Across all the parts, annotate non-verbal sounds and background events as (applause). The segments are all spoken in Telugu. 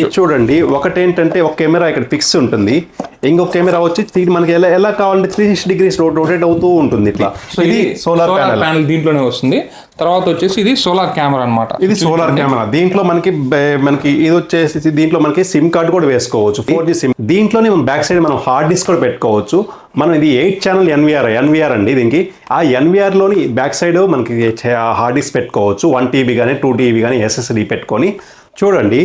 ఇది చూడండి ఒకటి ఏంటంటే ఒక కెమెరా ఇక్కడ ఫిక్స్ ఉంటుంది. ఇంకొక కెమెరా వచ్చి మనకి ఎలా ఎలా కావాలంటే త్రీ సిక్స్టీ డిగ్రీస్ రొటేట్ అవుతూ ఉంటుంది ఇట్లా. సో ఇది సోలార్ ప్యానల్ దీంట్లోనే వస్తుంది. తర్వాత వచ్చేసి ఇది సోలార్ కెమెరా అన్నమాట. ఇది సోలార్ కెమెరా దీంట్లో మనకి మనకి ఇది వచ్చేసి దీంట్లో మనకి సిమ్ కార్డ్ కూడా వేసుకోవచ్చు. ఫోర్ జీ సిమ్ దీంట్లోనే మనం బ్యాక్ సైడ్ మనం హార్డ్ డిస్క్ కూడా పెట్టుకోవచ్చు. మనం ఇది ఎయిట్ ఛానల్ ఎన్విఆర్ ఎన్విఆర్ అండి దీనికి. ఆ ఎన్విఆర్లోని బ్యాక్ సైడ్ మనకి హార్డ్ డిస్క్ పెట్టుకోవచ్చు. వన్ టీబీ కానీ టూ టీబీ కానీ ఎస్ఎస్డి పెట్టుకొని. చూడండి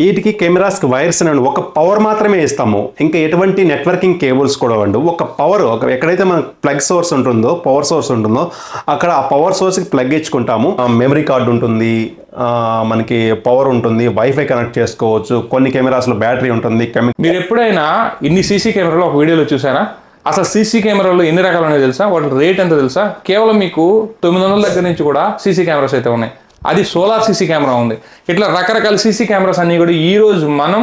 వీటికి కెమెరాస్కి వైర్స్ అనేవి ఒక పవర్ మాత్రమే ఇస్తాము. ఇంకా ఎటువంటి నెట్వర్కింగ్ కేబుల్స్ కూడా ఉండవు. ఒక పవర్ ఒక ఎక్కడైతే మనకు ప్లగ్ సోర్స్ ఉంటుందో పవర్ సోర్స్ ఉంటుందో అక్కడ ఆ పవర్ సోర్స్కి ప్లగ్ ఇచ్చుకుంటాము. మెమరీ కార్డు ఉంటుంది మనకి పవర్ ఉంటుంది వైఫై కనెక్ట్ చేసుకోవచ్చు కొన్ని కెమెరాస్లో బ్యాటరీ ఉంటుంది మీరు ఎప్పుడైనా ఇన్ని సీసీ కెమెరాలు ఒక వీడియోలో చూసారా? అసలు సీసీ కెమెరాలు ఎన్ని రకాలు ఉన్నాయో తెలుసా? వాటి రేట్ ఎంత తెలుసా? కేవలం మీకు తొమ్మిది వందల దగ్గర నుంచి కూడా సీసీ కెమెరాస్ అయితే ఉన్నాయి. అది సోలార్ సీసీ కెమెరా ఉంది. ఇట్లా రకరకాల సీసీ కెమెరాస్ అన్నీ కూడా ఈరోజు మనం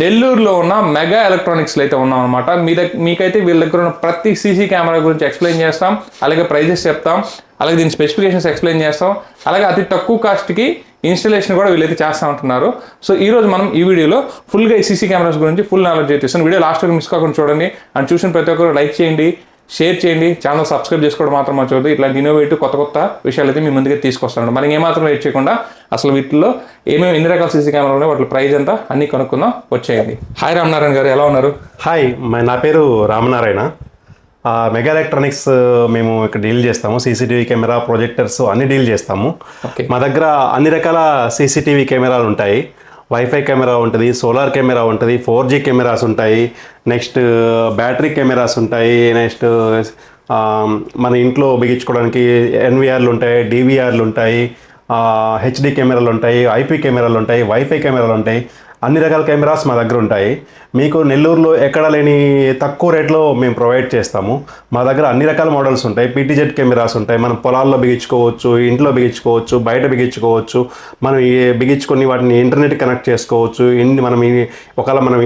నెల్లూరులో ఉన్న మెగా ఎలక్ట్రానిక్స్లో అయితే ఉన్నాం అనమాట మీ దగ్గర మీకైతే వీళ్ళ దగ్గర ఉన్న ప్రతి సీసీ కెమెరా గురించి ఎక్స్ప్లెయిన్ చేస్తాం. అలాగే ప్రైజెస్ చెప్తాం. అలాగే దీని స్పెసిఫికేషన్స్ ఎక్స్ప్లెయిన్ చేస్తాం. అలాగే అతి తక్కువ కాస్ట్కి ఇన్స్టలేషన్ కూడా వీళ్ళైతే చేస్తూ ఉంటున్నారు. సో ఈ రోజు మనం ఈ వీడియోలో ఫుల్గా ఈ సీసీ కెమెరాస్ గురించి ఫుల్ నాలెడ్జ్ అయితే ఇస్తాను వీడియో లాస్ట్ వరకు మిస్ కాకుండా చూడండి. అండ్ చూసిన ప్రతి ఒక్కరు లైక్ చేయండి. షేర్ చేయండి. ఛానల్ సబ్స్క్రైబ్ చేసుకోవడం మాత్రం మర్చిపోద్దు ఇట్లాంటి ఇన్నోవేటివ్ కొత్త కొత్త విషయాలు అయితే మీ ముందుకే తీసుకొస్తాను మనం ఏమాత్రం వెయిట్ చేయకుండా అసలు వీటిలో ఏమేమి ఎన్ని రకాల సీసీ కెమెరాలు ఉన్నాయి వాటి ప్రైస్ ఎంత అన్ని కనుక్కుందాం. వచ్చేయండి. హాయ్ రామనారాయణ గారు ఎలా ఉన్నారు? హాయ్. నా పేరు రామనారాయణ. మెగా ఎలక్ట్రానిక్స్ మేము ఇక్కడ డీల్ చేస్తాము. సీసీటీవీ కెమెరా ప్రొజెక్టర్స్ అన్ని డీల్ చేస్తాము. మా దగ్గర అన్ని రకాల సీసీటీవీ కెమెరాలు ఉంటాయి. వైఫై కెమెరా ఉంటుంది సోలార్ కెమెరా ఉంటుంది ఫోర్ జీ కెమెరాస్ ఉంటాయి నెక్స్ట్ బ్యాటరీ uh, కెమెరాస్ ఉంటాయి నెక్స్ట్ uh, um, మన ఇంట్లో బిగించుకోవడానికి ఎన్విఆర్లు ఉంటాయి డివిఆర్లు ఉంటాయి uh, హెచ్డి కెమెరాలు ఉంటాయి ఐపీ కెమెరాలు ఉంటాయి వైఫై కెమెరాలు ఉంటాయి. అన్ని రకాల కెమెరాస్ మా దగ్గర ఉంటాయి. మీకు నెల్లూరులో ఎక్కడ లేని తక్కువ రేట్లో మేము ప్రొవైడ్ చేస్తాము. మా దగ్గర అన్ని రకాల మోడల్స్ ఉంటాయి. పీటీజెట్ కెమెరాస్ ఉంటాయి. మనం పొలాల్లో బిగించుకోవచ్చు ఇంట్లో బిగించుకోవచ్చు బయట బిగించుకోవచ్చు. మనం బిగించుకొని వాటిని ఇంటర్నెట్ కనెక్ట్ చేసుకోవచ్చు. ఇన్ని మనం ఒకవేళ మనం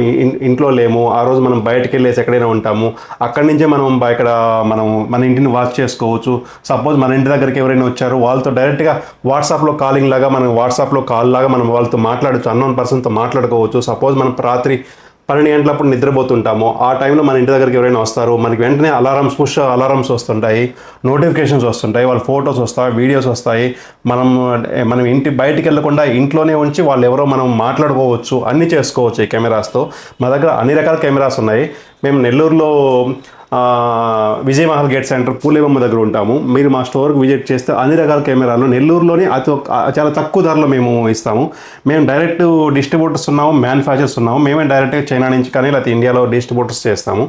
ఇంట్లో లేము ఆ రోజు మనం బయటకు వెళ్ళేసి ఎక్కడైనా ఉంటాము. అక్కడి నుంచే మనం ఇక్కడ మనం మన ఇంటిని వాచ్ చేసుకోవచ్చు. సపోజ్ మన ఇంటి దగ్గరికి ఎవరైనా వచ్చారు వాళ్ళతో డైరెక్ట్గా వాట్సాప్లో కాలింగ్ లాగా మనం వాట్సాప్లో కాల్ లాగా మనం వాళ్ళతో మాట్లాడచ్చు అన్నోన్ పర్సన్తో మాట్లాడుకోవచ్చు సపోజ్ మనం రాత్రి పన్నెండు గంటలప్పుడు నిద్రపోతుంటాము. ఆ టైంలో మన ఇంటి దగ్గరికి ఎవరైనా వస్తారు మనకి వెంటనే అలారమ్స్ పుష్ అలారమ్స్ వస్తుంటాయి నోటిఫికేషన్స్ వస్తుంటాయి వాళ్ళ ఫొటోస్ వస్తాయి వీడియోస్ వస్తాయి. మనం మనం ఇంటి బయటికి వెళ్ళకుండా ఇంట్లోనే ఉంచి వాళ్ళు ఎవరో మనం మాట్లాడుకోవచ్చు అన్నీ చేసుకోవచ్చు ఈ కెమెరాస్తో. మా దగ్గర అన్ని రకాల కెమెరాస్ ఉన్నాయి. మేము నెల్లూరులో విజయమహల్ గేట్ సెంటర్ పూలేబొమ్మ దగ్గర ఉంటాము. మీరు మా స్టోర్కి విజిట్ చేస్తే అన్ని రకాల కెమెరాలు నెల్లూరులోనే అతి చాలా తక్కువ ధరలో మేము ఇస్తాము. మేము డైరెక్ట్ డిస్ట్రిబ్యూటర్స్ ఉన్నాము మ్యానుఫ్యాక్చర్స్ ఉన్నాము. మేమే డైరెక్ట్గా చైనా నుంచి కానీ లేకపోతే ఇండియాలో డిస్ట్రిబ్యూటర్స్ చేస్తాము.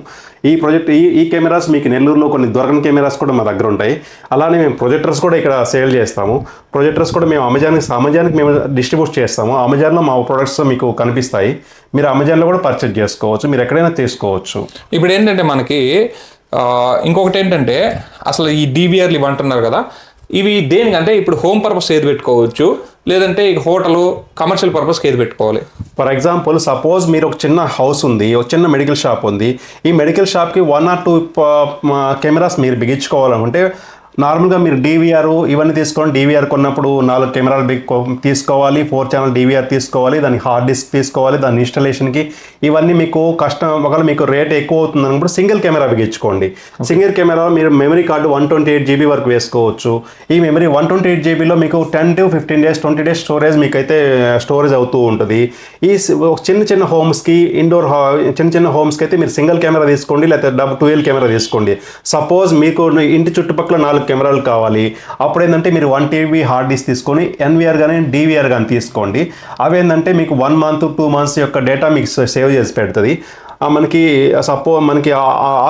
ఈ ప్రొజెక్ట్ ఈ ఈ కెమెరాస్ మీకు నెల్లూరులో కొన్ని దొరకని కెమెరాస్ కూడా మా దగ్గర ఉంటాయి. అలానే మేము ప్రొజెక్టర్స్ కూడా ఇక్కడ సేల్ చేస్తాము. ప్రొజెక్టర్స్ కూడా మేము అమెజాన్కి అమెజాన్కి మేము డిస్ట్రిబ్యూట్ చేస్తాము. అమెజాన్లో మా ప్రొడక్ట్స్ మీకు కనిపిస్తాయి. మీరు అమెజాన్లో కూడా పర్చేజ్ చేసుకోవచ్చు. మీరు ఎక్కడైనా తీసుకోవచ్చు. ఇప్పుడు ఏంటంటే మనకి ఇంకొకటి ఏంటంటే అసలు ఈ డివిఆర్లు ఇవి అంటున్నారు కదా. ఇవి దేనికంటే ఇప్పుడు హోమ్ పర్పస్ ఏది పెట్టుకోవచ్చు? లేదంటే ఇక హోటల్ కమర్షియల్ పర్పస్కి ఏది పెట్టుకోవాలి? ఫర్ ఎగ్జాంపుల్ సపోజ్ మీరు ఒక చిన్న హౌస్ ఉంది ఒక చిన్న మెడికల్ షాప్ ఉంది. ఈ మెడికల్ షాప్కి వన్ ఆర్ టూ కెమెరాస్ మీరు బిగించుకోవాలనుకుంటే నార్మల్గా మీరు డీవీఆర్ ఇవన్నీ తీసుకొని డీవీఆర్ కొన్నప్పుడు నాలుగు కెమెరాలు తీసుకోవాలి. ఫోర్ ఛానల్ డీవీఆర్ తీసుకోవాలి. దానికి హార్డ్ డిస్క్ తీసుకోవాలి. దాని ఇన్స్టలేషన్కి. ఇవన్నీ మీకు కష్టం ఒకవేళ మీకు రేట్ ఎక్కువ అవుతుంది అనుకుంటే సింగిల్ కెమెరా బిగించుకోండి. సింగిల్ కెమెరా మీరు memory card one twenty eight GB వరకు వేసుకోవచ్చు. ఈ మెమరీ వన్ ట్వంటీ ఎయిట్ జీబీలో మీకు ten to fifteen days twenty days storage మీకు అయితే స్టోరేజ్ అవుతూ ఉంటుంది. ఈ చిన్న చిన్న హోమ్స్కి ఇండోర్ చిన్న చిన్న హోమ్స్కి అయితే మీరు సింగిల్ కెమెరా తీసుకోండి. లేకపోతే డబ్ ట్వెల్వ్ కెమెరా తీసుకోండి. సపోజ్ మీకు ఇంటి చుట్టుపక్కల నాలుగు కెమెరాలు కావాలి. అప్పుడు ఏంటంటే మీరు వన్ టీబీ హార్డ్ డిస్క్ తీసుకొని ఎన్విఆర్ కానీ డివిఆర్ కానీ తీసుకోండి. అవి ఏంటంటే మీకు వన్ మంత్ టూ మంత్స్ యొక్క డేటా మీకు సేవ్ చేసి పెడుతుంది. ఆ మనకి సపో మనకి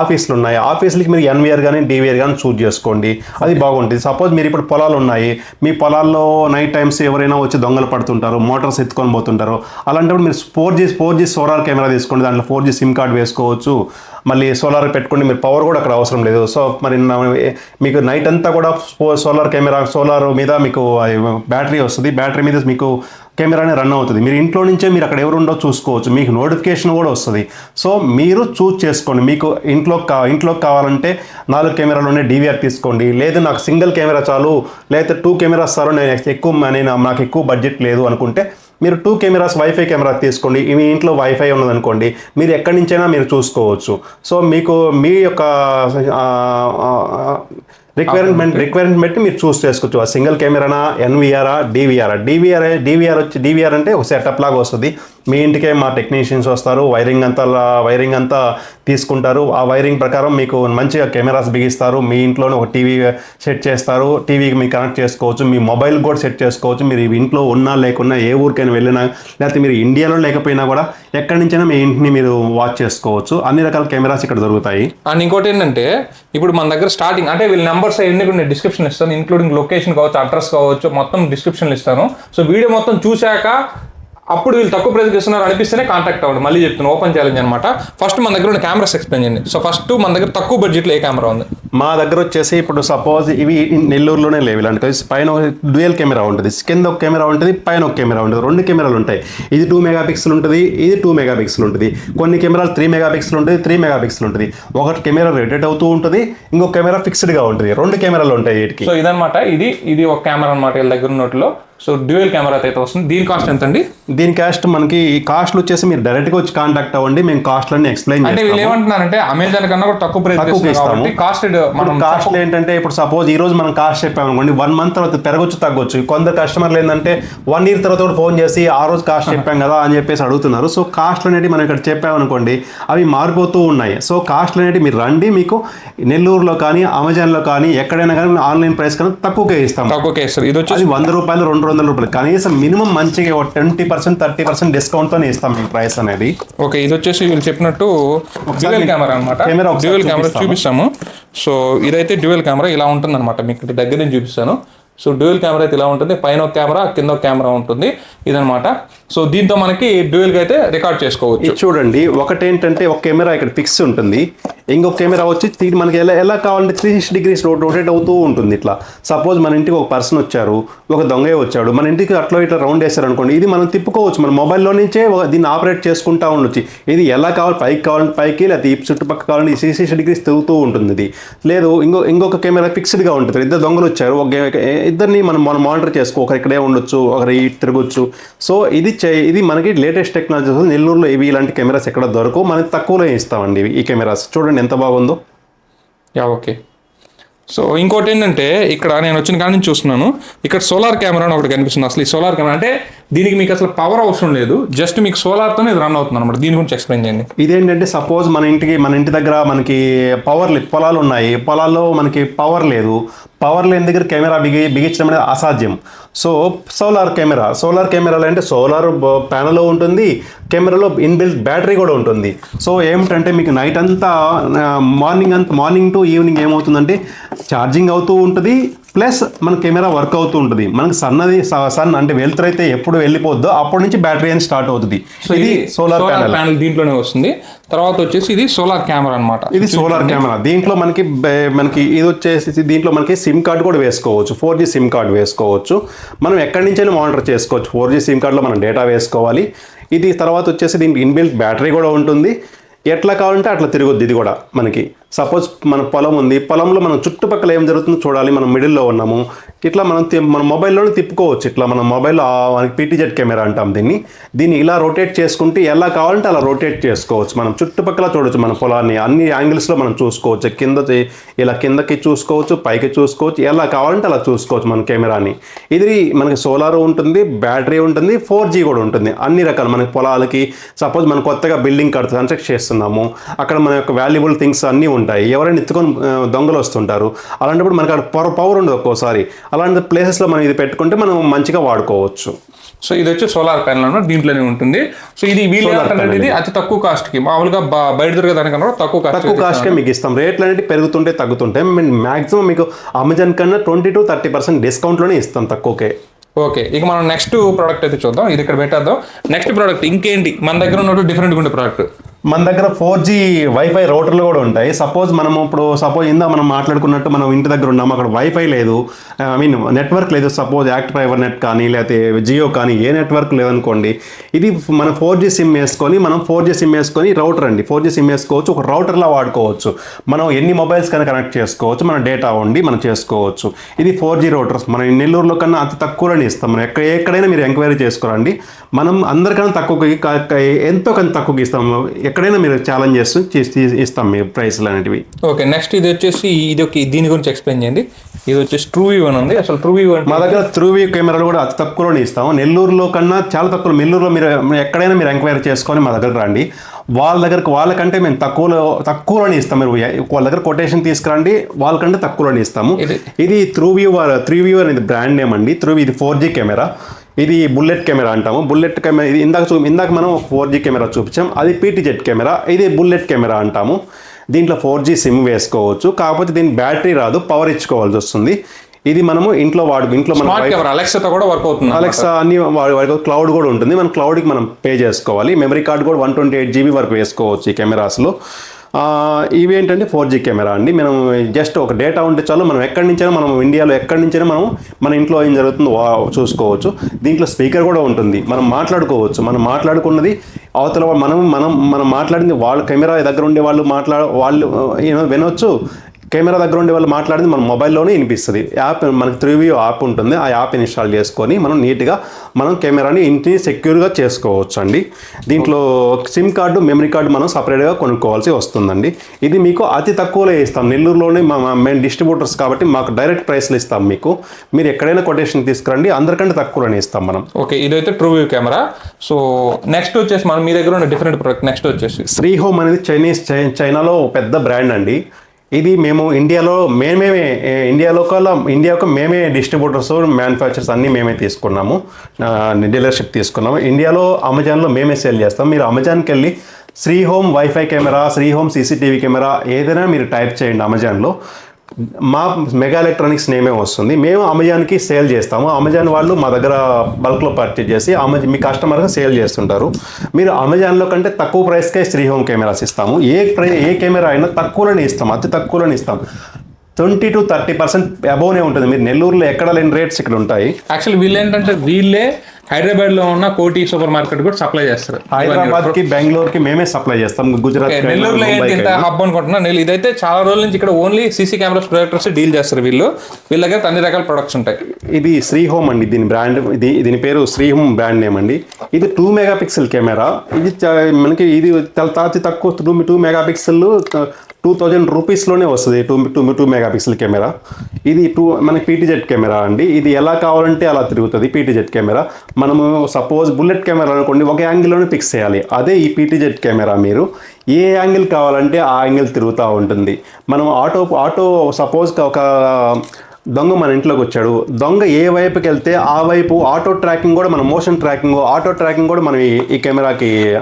ఆఫీసులు ఉన్నాయి. ఆఫీసులకి మీరు ఎన్విఆర్ కానీ డివిఆర్ కానీ చూజ్ చేసుకోండి. అది బాగుంటుంది. సపోజ్ మీరు ఇప్పుడు పొలాలు ఉన్నాయి. మీ పొలాల్లో నైట్ టైమ్స్ ఎవరైనా వచ్చి దొంగలు పడుతుంటారు మోటార్స్ ఎత్తుకొని పోతుంటారు. అలాంటప్పుడు మీరు four G four G solar camera తీసుకోండి. దాంట్లో ఫోర్ జీ సిమ్ కార్డ్ వేసుకోవచ్చు. మళ్ళీ సోలార్ పెట్టుకుని మీరు పవర్ కూడా అక్కడ అవసరం లేదు. సో మరి నా- మీకు నైట్ అంతా కూడా సోలార్ కెమెరా సోలార్ మీద మీకు బ్యాటరీ వస్తుంది. బ్యాటరీ మీద మీకు కెమెరానే రన్ అవుతుంది. మీరు ఇంట్లో నుంచే మీరు అక్కడ ఎవరు ఉండో చూసుకోవచ్చు. మీకు నోటిఫికేషన్ కూడా వస్తుంది. సో మీరు చూస్ చేసుకోండి. మీకు ఇంట్లో కా ఇంట్లోకి కావాలంటే నాలుగు కెమెరాలు ఉండే డీవీఆర్ తీసుకోండి. లేదు నాకు సింగిల్ కెమెరా చాలు లేకపోతే టూ కెమెరాస్ చాలు నేను ఎక్కువ నేను నాకు ఎక్కువ బడ్జెట్ లేదు అనుకుంటే మీరు టూ కెమెరాస్ వైఫై కెమెరా తీసుకోండి. మీ ఇంట్లో వైఫై ఉన్నదనుకోండి మీరు ఎక్కడి నుంచైనా మీరు చూసుకోవచ్చు. సో మీకు మీ యొక్క రిక్వైర్మెంట్ రిక్వైర్మెంట్ బట్టి మీరు చూస్ చేసుకోవచ్చు. ఆ సింగిల్ కెమెరానా ఎన్విఆరా డివిఆర్? డివిఆర్ డివిఆర్ వచ్చి డివిఆర్ అంటే ఒక సెటప్ లాగా వస్తుంది. మీ ఇంటికే మా టెక్నీషియన్స్ వస్తారు వైరింగ్ అంతా వైరింగ్ అంతా తీసుకుంటారు. ఆ వైరింగ్ ప్రకారం మీకు మంచిగా కెమెరాస్ బిగిస్తారు. మీ ఇంట్లోనే ఒక టీవీ సెట్ చేస్తారు. టీవీకి మీరు కనెక్ట్ చేసుకోవచ్చు. మీ మొబైల్ కూడా సెట్ చేసుకోవచ్చు. మీరు ఇంట్లో ఉన్నా లేకున్నా ఏ ఊరికైనా వెళ్ళినా లేకపోతే మీరు ఇండియాలో లేకపోయినా కూడా ఎక్కడి నుంచైనా మీ ఇంటిని మీరు వాచ్ చేసుకోవచ్చు. అన్ని రకాల కెమెరాస్ ఇక్కడ దొరుకుతాయి. అండ్ ఇంకోటి ఏంటంటే ఇప్పుడు మన దగ్గర స్టార్టింగ్ అంటే వీళ్ళ నెంబర్స్ ఎన్ని కూడా నేను డిస్క్రిప్షన్ ఇస్తాను ఇంక్లూడింగ్ లొకేషన్ కావచ్చు అడ్రస్ కావచ్చు మొత్తం డిస్క్రిప్షన్ ఇస్తాను. సో వీడియో మొత్తం చూశాక అప్పుడు వీళ్ళు తక్కువ ప్రైస్కి ఇస్తున్నారు అనిపిస్తేనే కాంటాక్ట్ అవ్వండి. మళ్ళీ చెప్తున్నాను ఓపెన్ ఛాలెంజ్ అనమాట ఫస్ట్ మన దగ్గర ఉన్న కెమెరాస్ ఎక్స్ప్లెయిన్ చేయండి. సో ఫస్ట్ మన దగ్గర తక్కువ బడ్జెట్లో ఏ కెమెరా ఉంది? మా దగ్గర వచ్చేసి ఇప్పుడు సపోజ్ ఇవి నెల్లూరులోనే లేవు ఇలాంటి పైన డ్యూయల్ కెమెరా ఉంటుంది. కింద ఒక కెమెరా ఉంటుంది పైన ఒక కెమెరా ఉంటుంది. రెండు కెమెరాలు ఉంటాయి. ఇది టూ మెగా పిక్సెల్ ఉంటుంది ఇది టూ మెగా పిక్సెల్ ఉంటుంది. కొన్ని కెమెరాలు త్రీ మెగా పిక్సెల్ ఉంటుంది త్రీ మెగా పిక్సెల్ ఉంటుంది. ఒకటి కెమెరా రొటేట్ అవుతూ ఉంటుంది ఇంకొక కెమెరా ఫిక్స్డ్గా ఉంటుంది. రెండు కెమెరాలు ఉంటాయి వీటికి. సో ఇదనమాట ఇది ఇది ఒక కెమెరా అనమాట వీళ్ళ దగ్గర ఉన్నట్లో సో డ్యూయల్ కెమెరా అయితే వస్తుంది. దీని కాస్ట్ ఎంత అండి దీని కాస్ట్ మనకి ఈ కాస్ట్లు వచ్చేసి మీరు డైరెక్ట్గా వచ్చి కాంటాక్ట్ అవ్వండి మేము కాస్ట్లన్నీ ఎక్స్ప్లెయిన్ అంటే వీళ్ళు ఏమంటున్నారంటే అమెజాన్ కన్నా కూడా తక్కువ ప్రైస్ తక్కువకి ఇస్తాము. కాబట్టి కాస్ట్ మనం కాస్ట్ ఏంటంటే ఇప్పుడు సపోజ్ ఈ రోజు మనం కాస్ట్ చెప్పామనుకోండి వన్ మంత్ తర్వాత పెరగొచ్చు తగ్గొచ్చు. కొందరు కస్టమర్లు ఏంటంటే వన్ ఇయర్ తర్వాత కూడా ఫోన్ చేసి ఆ రోజు కాస్ట్ (laughs) చెప్పాం కదా అని చెప్పేసి అడుగుతున్నారు. సో కాస్ట్ అనేవి మనం ఇక్కడ చెప్పామనుకోండి అవి మారిపోతూ ఉన్నాయి. సో కాస్ట్ అనేవి మీరు రండి మీకు నెల్లూరులో కానీ అమెజాన్లో కానీ ఎక్కడైనా కానీ ఆన్లైన్ ప్రైస్ కన్నా తక్కువకే ఇస్తాం తక్కువ కేసు ఇది వచ్చేసి అది వంద రూపాయలు రెండు వందల రూపాయలు. కనీసం మినిమం మంచిగా ట్వంటీ పర్సెంట్ థర్టీ పర్సెంట్ డిస్కౌంట్తోనే ఇస్తాం మీకు ప్రైస్ అనేది. ఓకే ఇది వచ్చేసి వీళ్ళు చెప్పినట్టు డ్యూయల్ కెమెరా అనమాట డ్యూయల్ కెమెరా చూపిస్తాము. సో ఇదైతే డ్యూయల్ కెమెరా ఇలా ఉంటుంది అనమాట మీకు దగ్గర నుంచి చూపిస్తాను. సో డ్యూయల్ కెమెరా అయితే ఇలా ఉంటుంది. పైన ఒక కెమెరా కింద ఒక కెమెరా ఉంటుంది. ఇదనమాట సో దీంతో మనకి డ్యూయల్గా అయితే రికార్డ్ చేసుకోవచ్చు. చూడండి. ఒకటి ఏంటంటే ఒక కెమెరా ఇక్కడ ఫిక్స్ ఉంటుంది. ఇంకొక కెమెరా వచ్చి మనకి ఎలా ఎలా కావాలంటే త్రీ సిక్స్టీ డిగ్రీస్ రొటేట్ అవుతూ ఉంటుంది ఇట్లా. సపోజ్ మన ఇంటికి ఒక పర్సన్ వచ్చారు ఒక దొంగ వచ్చాడు మన ఇంటికి అట్లా ఇట్లా రౌండ్ వేసారు అనుకోండి ఇది మనం తిప్పుకోవచ్చు. మన మొబైల్లో నుంచే ఒక- దీన్ని ఆపరేట్ చేసుకుంటా ఉండొచ్చు. ఇది ఎలా కావాలి? పైకి కావాలంటే పైకి లేకపోతే ఈ చుట్టుపక్కల కావాలంటే త్రీ సిక్స్టీ డిగ్రీస్ తిరుగుతూ ఉంటుంది ఇది. లేదు ఇంకో ఇంకొక కెమెరా ఫిక్స్డ్గా ఉంటుంది. ఇద్దరు దొంగలు వచ్చారు ఒక ఇద్దరిని మనం మనం మానిటర్ చేసుకో. ఒకరు ఇక్కడే ఉండొచ్చు ఒకరు తిరగొచ్చు. సో ఇది చే- ఇది మనకి లేటెస్ట్ టెక్నాలజీ నెల్లూరులో ఇవి ఇలాంటి కెమెరాస్ ఎక్కడ దొరకవు. మనకి తక్కువలో ఇస్తామండి ఇవి ఈ కెమెరాస్ చూడండి ఎంత బాగుందో. Yeah okay. సో ఇంకోటి ఏంటంటే ఇక్కడ నేను వచ్చిన కాడి నుంచి చూస్తున్నాను ఇక్కడ సోలార్ కెమెరా అని ఒకటి కనిపిస్తుంది. అసలు ఈ సోలార్ కెమెరా అంటే దీనికి మీకు అసలు పవర్ అవసరం లేదు జస్ట్ మీకు సోలార్తోనే ఇది రన్ అవుతుంది అనమాట దీని గురించి ఎక్స్ప్లెయిన్ చేయండి. ఇదేంటంటే సపోజ్ మన ఇంటికి మన ఇంటి దగ్గర మనకి పవర్ లేదు పొలాలు ఉన్నాయి. పొలాల్లో మనకి పవర్ లేదు. పవర్ లేని దగ్గర కెమెరా బిగి బిగించడం అనేది అసాధ్యం. So solar camera. సోలార్ కెమెరాలు అంటే సోలార్ ప్యానల్ ఉంటుంది. కెమెరాలో ఇన్బిల్ట్ బ్యాటరీ కూడా ఉంటుంది. సో ఏమిటంటే మీకు నైట్ అంతా మార్నింగ్ అంతా మార్నింగ్ టు ఈవినింగ్ ఏమవుతుందంటే ఛార్జింగ్ అవుతూ ఉంటుంది. ప్లస్ మన కెమెరా వర్క్ అవుతూ ఉంటుంది. మనకి సన్ అది సన్ అంటే వెళ్తురైతే ఎప్పుడు వెళ్ళిపోద్దో అప్పటి నుంచి బ్యాటరీ అని స్టార్ట్ అవుతుంది. సో ఇది సోలార్ ప్యానల్ దీంట్లోనే వస్తుంది. తర్వాత వచ్చేసి ఇది సోలార్ కెమెరా అనమాట ఇది సోలార్ కెమెరా దీంట్లో మనకి మనకి ఇది వచ్చేసి దీంట్లో మనకి సిమ్ కార్డ్ కూడా వేసుకోవచ్చు. ఫోర్ జీ సిమ్ కార్డ్ వేసుకోవచ్చు. మనం ఎక్కడి నుంచైనా మానిటర్ చేసుకోవచ్చు. ఫోర్ జీ సిమ్ కార్డ్లో మనం డేటా వేసుకోవాలి. ఇది తర్వాత వచ్చేసి దీనికి ఇన్బిల్ట్ బ్యాటరీ కూడా ఉంటుంది. ఎట్లా కావాలంటే అట్లా తిరగొద్ది ఇది కూడా మనకి. సపోజ్ మన పొలం ఉంది పొలంలో మనం చుట్టుపక్కల ఏం జరుగుతుందో చూడాలి మనం మిడిల్లో ఉన్నాము. ఇట్లా మనం మన మొబైల్లోనే తిప్పుకోవచ్చు. ఇట్లా మన మొబైల్ మనకి పీటీజెడ్ కెమెరా అంటాం దీన్ని. దీన్ని ఇలా రొటేట్ చేసుకుంటే ఎలా కావాలంటే అలా రొటేట్ చేసుకోవచ్చు. మనం చుట్టుపక్కల చూడొచ్చు మన పొలాన్ని అన్ని యాంగిల్స్లో మనం చూసుకోవచ్చు. కింద ఇలా కిందకి చూసుకోవచ్చు పైకి చూసుకోవచ్చు ఎలా కావాలంటే అలా చూసుకోవచ్చు మన కెమెరాని. ఇది మనకి సోలార్ ఉంటుంది బ్యాటరీ ఉంటుంది ఫోర్ జీ కూడా ఉంటుంది. అన్ని రకాల మనకి పొలాలకి సపోజ్ మనం కొత్తగా బిల్డింగ్ కడుతు కన్స్ట్రక్ట్ చేస్తున్నాము. అక్కడ మన యొక్క వాల్యుబుల్ థింగ్స్ అన్నీ ఉంటాయి. ఎవరైనా ఎత్తుకొని దొంగలు వస్తుంటారు. అలాంటప్పుడు మనకి అక్కడ పవర్ పవర్ ఉండదు ఒక్కోసారి. అలాంటి ప్లేసెస్లో మనం ఇది పెట్టుకుంటే మనం మంచిగా వాడుకోవచ్చు. సో ఇది వచ్చి సోలార్ ప్యానల్ అనమాట దీంట్లోనే ఉంటుంది. సో ఇది వీళ్ళు ఇది. అతి తక్కువ కాస్ట్కి మామూలుగా బయట దొరికే దానికన్నా తక్కువ కాస్ట్ తక్కువ కాస్ట్కే మీకు ఇస్తాం. రేట్లు అనేవి పెరుగుతుంటే తగ్గుతుంటాయి. మేము మ్యాక్సిమం మీకు అమెజాన్ కన్నా ట్వంటీ టు థర్టీ పర్సెంట్ డిస్కౌంట్లోనే ఇస్తాం తక్కువకే. ఓకే. ఇక మనం నెక్స్ట్ ప్రోడక్ట్ అయితే చూద్దాం. ఇది ఇక్కడ పెట్టేద్దాం. నెక్స్ట్ ప్రోడక్ట్ ఇంకేంటి? మన దగ్గర ఉన్నట్టు డిఫరెంట్గా ఉండే ప్రోడక్ట్. మన దగ్గర ఫోర్ జీ వైఫై రౌటర్లు కూడా ఉంటాయి. సపోజ్ మనం ఇప్పుడు సపోజ్ ఇందా మనం మాట్లాడుకున్నట్టు మనం ఇంటి దగ్గర ఉన్నాం అక్కడ వైఫై లేదు. ఐ మీన్ నెట్వర్క్ లేదు. సపోజ్ యాక్ట్ ఫైబర్ నెట్ కానీ లేకపోతే జియో కానీ ఏ నెట్వర్క్ లేదనుకోండి ఇది మన ఫోర్ జీ సిమ్ వేసుకొని మనం ఫోర్ జీ సిమ్ వేసుకొని రౌటర్ అండి. ఫోర్ జీ సిమ్ వేసుకోవచ్చు ఒక రౌటర్లా వాడుకోవచ్చు. మనం ఎన్ని మొబైల్స్ కన్నా కనెక్ట్ చేసుకోవచ్చు మన డేటా ఉండి మనం చేసుకోవచ్చు. ఇది ఫోర్ జీ రౌటర్స్. మనం నెల్లూరులో కన్నా అతి తక్కువలోనే ఇస్తాం. మనం ఎక్కడ ఎక్కడైనా మీరు ఎంక్వైరీ చేసుకోరండి. మనం అందరికన్నా తక్కువకి ఎంతో కన్నా తక్కువకి ఇస్తాం. ఎక్కడైనా మీరు ఛాలెంజ్ చేస్తూ చేసి ఇస్తాం మీ ప్రైస్లు అనేటివి ఓకే నెక్స్ట్ ఇది వచ్చేసి ఇది ఒక దీని గురించి ఎక్స్ప్లెయిన్ చేయండి. ఇది వచ్చేసి ట్రూ వ్యూ అని ఉంది. అసలు ట్రూ వ్యూ మా దగ్గర త్రూ వ్యూ కెమెరాలు కూడా అతి తక్కువలోనే ఇస్తాం. నెల్లూరులో కన్నా చాలా తక్కువ నెల్లూరులో మీరు ఎక్కడైనా మీరు ఎంక్వైరీ చేసుకొని మా దగ్గర రండి. వాళ్ళ దగ్గరకు వాళ్ళకంటే మేము తక్కువలో తక్కువలోనే ఇస్తాం మీరు. వాళ్ళ దగ్గర కొటేషన్ తీసుకురండి. వాళ్ళకంటే తక్కువలోనే ఇస్తాము. ఇది- ఇది త్రూ వ్యూ త్రీ వ్యూ అనేది బ్రాండ్ నేమ్ అండి. త్రూ ఇది ఫోర్ జీ కెమెరా. ఇది బుల్లెట్ కెమెరా అంటాము. బుల్లెట్ కెమెరా ఇది ఇందాక చూ ఇందాక మనం ఫోర్ జీ కెమెరా చూపించాం. అది పీటీజెడ్ కెమెరా ఇది బుల్లెట్ కెమెరా అంటాము. దీంట్లో ఫోర్ జీ సిమ్ వేసుకోవచ్చు. కాకపోతే దీని బ్యాటరీ రాదు పవర్ ఇచ్చుకోవాల్సి వస్తుంది. ఇది మనము ఇంట్లో వాడు ఇంట్లో మనం అలెక్సాతో కూడా వర్క్ అవుతుంది అలెక్సా అన్ని క్లౌడ్ కూడా ఉంటుంది. మన క్లౌడ్కి మనం పే చేసుకోవాలి. మెమరీ కార్డ్ కూడా వన్ ట్వంటీ ఎయిట్ జీబీ వరకు వేసుకోవచ్చు ఈ కెమెరాస్లో. ఇవి ఏంటంటే ఫోర్ జీ కెమెరా అండి. మనం జస్ట్ ఒక డేటా ఉంటే చాలు మనం ఎక్కడి నుంచైనా మనం ఇండియాలో ఎక్కడి నుంచైనా మనం మన ఇంట్లో ఏం జరుగుతుందో వా- చూసుకోవచ్చు. దీంట్లో స్పీకర్ కూడా ఉంటుంది. మనం మాట్లాడుకోవచ్చు. మనం మాట్లాడుకున్నది అవతల మనం మనం మనం మాట్లాడింది వాళ్ళ కెమెరా దగ్గర ఉండే వాళ్ళు మాట్లాడ వాళ్ళు యూనో వినొచ్చు. కెమెరా దగ్గర ఉండే వాళ్ళు మాట్లాడింది మన మొబైల్లోనే వినిపిస్తుంది. యాప్ మనకి త్రివ్యూ యాప్ ఉంటుంది. ఆ యాప్ ఇన్స్టాల్ చేసుకొని మనం నీట్గా మనం కెమెరాని ఇంటిని సెక్యూర్గా చేసుకోవచ్చు అండి దీంట్లో సిమ్ కార్డు మెమరీ కార్డు మనం సపరేట్గా కొనుక్కోవాల్సి వస్తుందండి. ఇది మీకు అతి తక్కువలో ఇస్తాం. నెల్లూరులోనే మా మా- మేము డిస్ట్రిబ్యూటర్స్ కాబట్టి మాకు డైరెక్ట్ ప్రైస్లు ఇస్తాం మీకు. మీరు ఎక్కడైనా కొటేషన్ తీసుకురండి. అందరికంటే తక్కువలోనే ఇస్తాం మనం. ఓకే ఇదైతే true view camera. So next వచ్చేసి మనం మీ దగ్గర ఉన్న డిఫరెంట్ ప్రొడక్ట్ నెక్స్ట్ వచ్చేసి. శ్రీ హోమ్ అనేది చైనీస్ చైనాలో పెద్ద బ్రాండ్ అండి. ఇది మేము ఇండియాలో మేమే ఇండియాలో కల్లా ఇండియాకు మేమే డిస్ట్రిబ్యూటర్స్ మ్యానుఫ్యాక్చర్స్ అన్నీ మేమే తీసుకున్నాము. డీలర్షిప్ తీసుకున్నాము. ఇండియాలో అమెజాన్లో మేమే సేల్ చేస్తాం. మీరు అమెజాన్కి వెళ్ళి SriHome wifi camera SriHome CCTV camera ఏదైనా మీరు టైప్ చేయండి అమెజాన్లో మా మెగా ఎలక్ట్రానిక్స్ నేమే వస్తుంది. మేము అమెజాన్కి సేల్ చేస్తాము. అమెజాన్ వాళ్ళు మా దగ్గర బల్క్లో పర్చేజ్ చేసి అమెజాన్ మీ కస్టమర్గా సేల్ చేస్తుంటారు. మీరు అమెజాన్లో కంటే తక్కువ ప్రైస్కే శ్రీ హోమ్ కెమెరాస్ ఇస్తాము. ఏ ప్రై ఏ కెమెరా అయినా తక్కువలోనే ఇస్తాం. అతి తక్కువలోనే ఇస్తాం. ట్వంటీ టు థర్టీ పర్సెంట్ అబోవ్నే ఉంటుంది. మీరు నెల్లూరులో ఎక్కడ లేని రేట్స్ ఇక్కడ ఉంటాయి. యాక్చువల్లీ వీళ్ళు ఏంటంటే వీళ్ళే హైదరాబాద్లో ఉన్న కోటి సూపర్ మార్కెట్ కూడా సప్లై చేస్తారు. హైదరాబాద్కి బెంగళూరుకి మేమే సప్లై చేస్తాం. గుజరాత్ నెల్లూరులో ఇంత హబ్ అనుకుంటున్నా? నెల్లూరు ఇదైతే చాలా రోజుల నుంచి ఇక్కడ only CC cameras projectors deal చేస్తారు వీళ్ళు. వీళ్ళ దగ్గర అన్ని రకాల ప్రొడక్ట్స్ ఉంటాయి. ఇది శ్రీ హోమ్ అండి దీని బ్రాండ్ ఇది దీని పేరు శ్రీ హోమ్ బ్రాండ్ నేమ్ అండి. ఇది టూ మెగా పిక్సెల్ కెమెరా. ఇది మనకి ఇది చాలా తాతి తక్కువ two two mega pixel two thousand రూపీస్లోనే వస్తుంది two two two mega pixel camera. ఇది టూ మనకి పీటీజెట్ కెమెరా అండి. ఇది ఎలా కావాలంటే అలా తిరుగుతుంది పీటీజెట్ కెమెరా. మనము సపోజ్ బుల్లెట్ కెమెరా అనుకోండి ఒక యాంగిల్లోనే ఫిక్స్ చేయాలి. అదే ఈ పీటీజెట్ కెమెరా మీరు. ఏ యాంగిల్ కావాలంటే ఆ యాంగిల్ తిరుగుతూ ఉంటుంది. మనం ఆటో ఆటో సపోజ్ ఒక దొంగ మన ఇంట్లోకి వచ్చాడు. దొంగ ఏ వైపుకి వెళ్తే ఆ వైపు ఆటో ట్రాకింగ్ కూడా మన మోషన్ ట్రాకింగ్ ఆటో ట్రాకింగ్ కూడా మనం ఈ- కెమెరాకి